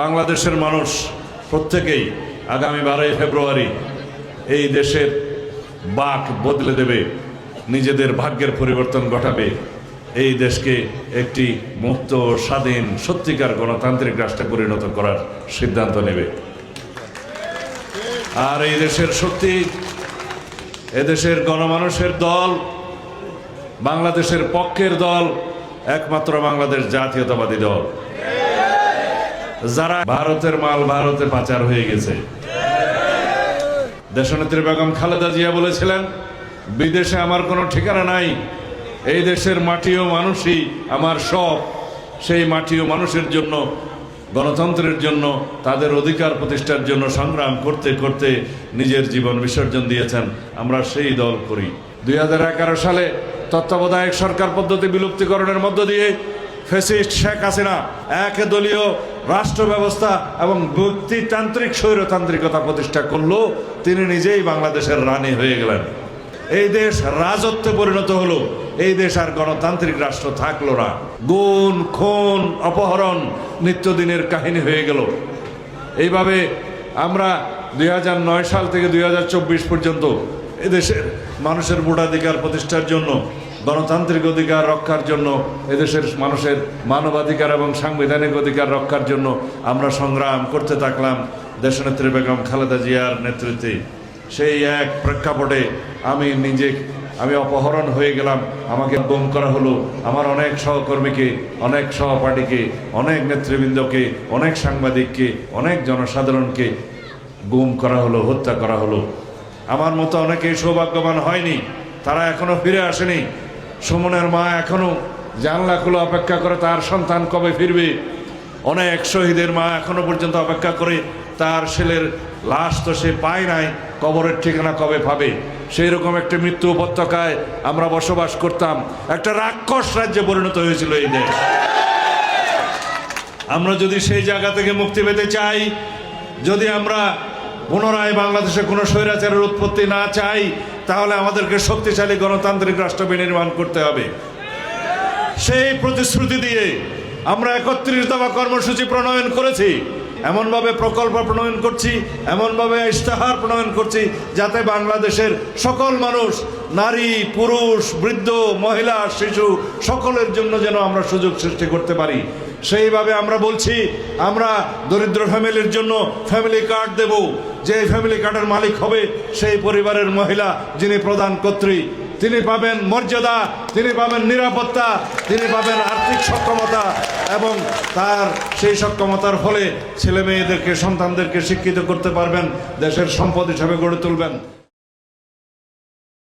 বাংলাদেশের মানুষ প্রত্যেকেই আগামী বারোই ফেব্রুয়ারি এই দেশের বাক বদলে দেবে, নিজেদের ভাগ্যের পরিবর্তন ঘটাবে। এই দেশকে একটি মুক্ত, স্বাধীন, সত্যিকার গণতান্ত্রিক রাষ্ট্রে পরিণত করার সিদ্ধান্ত নেবে। আর এই দেশের সত্যি এদেশের গণমানুষের দল, বাংলাদেশের পক্ষের দল, একমাত্র বাংলাদেশ জাতীয়তাবাদী দল। যারা ভারতের মাল ভারতে পাচার হয়ে গেছে। দেশনেত্রী বেগম খালেদা জিয়া বলেছিলেন, বিদেশে আমার কোনো ঠিকানা নাই, এই দেশের মাটি ও মানুষই, আমার সব। সেই মাটি ও মানুষের জন্য, গণতন্ত্রের জন্য, তাদের অধিকার প্রতিষ্ঠার জন্য সংগ্রাম করতে করতে নিজের জীবন বিসর্জন দিয়েছেন। আমরা সেই দল করি। দুই হাজার এগারো সালে তত্ত্বাবধায়ক সরকার পদ্ধতি বিলুপ্তিকরণের মধ্য দিয়ে ফেসিস্ট শেখ হাসিনা, এক দলীয় রাষ্ট্র ব্যবস্থা এবং ব্যক্তিতান্ত্রিক স্বৈরতান্ত্রিকতা প্রতিষ্ঠা করল, তিনি নিজেই বাংলাদেশের রানী হয়ে গেলেন। এই দেশ রাজত্বে পরিণত হলো, এই দেশ আর গণতান্ত্রিক রাষ্ট্র থাকল না। গুণ, খুন, অপহরণ নিত্যদিনের কাহিনী হয়ে গেল। এইভাবে আমরা দুই হাজার নয় সাল থেকে দুই হাজার চব্বিশ পর্যন্ত এদেশের মানুষের ভোটাধিকার প্রতিষ্ঠার জন্য গণতান্ত্রিক অধিকার রক্ষার জন্য এদেশের মানুষের মানবাধিকার এবং সাংবিধানিক অধিকার রক্ষার জন্য আমরা সংগ্রাম করতে থাকলাম দেশনেত্রী বেগম খালেদা জিয়ার নেতৃত্বে। সেই এক প্রেক্ষাপটে আমি নিজে, আমি অপহরণ হয়ে গেলাম। আমাকে গুম করা হলো আমার অনেক সহকর্মীকে, অনেক সহপাঠীকে, অনেক নেতৃবৃন্দকে, অনেক সাংবাদিককে, অনেক জনসাধারণকে গুম করা হলো, হত্যা করা হলো। আমার মতো অনেকেই সৌভাগ্যবান হয়নি, তারা এখনও ফিরে আসেনি। সুমনের মা এখনও জানলা খুলে অপেক্ষা করে তার সন্তান কবে ফিরবে? অনেক শহীদের মা এখনও পর্যন্ত অপেক্ষা করে তার ছেলের লাশ তো সে পায় নাই, কবরের ঠিকানা কবে পাবে? সেই রকম একটা মৃত্যু উপত্যকায় আমরা বসবাস করতাম। একটা রাক্ষস রাজ্যে পরিণত হয়েছিল এই দেশ। আমরা যদি সেই জায়গা থেকে মুক্তি পেতে চাই, যদি আমরা পুনরায় বাংলাদেশে কোনো স্বৈরাচারের উৎপত্তি না চাই, তাহলে আমাদেরকে শক্তিশালী গণতান্ত্রিক রাষ্ট্র বিনির্মাণ করতে হবে। সেই প্রতিশ্রুতি দিয়ে আমরা একত্রিশ দফা কর্মসূচি প্রণয়ন করেছি। এমনভাবে প্রকল্প প্রণয়ন করছি, এমনভাবে ইশতেহার প্রণয়ন করছি, যাতে বাংলাদেশের সকল মানুষ নারী, পুরুষ, বৃদ্ধ, মহিলা, শিশু, সকলের জন্য যেন আমরা সুযোগ সৃষ্টি করতে পারি। সেইভাবে আমরা বলছি, আমরা দরিদ্র ফ্যামিলির জন্য ফ্যামিলি কার্ড দেব। যে ফ্যামিলি কার্ডের মালিক হবে সেই পরিবারের মহিলা যিনি প্রধান কর্ত্রী। তিনি পাবেন মর্যাদা, তিনি পাবেন নিরাপত্তা, তিনি পাবেন আর্থিক সক্ষমতা এবং তার সেই সক্ষমতার ফলে ছেলে মেয়েদেরকে সন্তানদেরকে শিক্ষিত করতে পারবেন, দেশের সম্পদ হিসাবে গড়ে তুলবেন।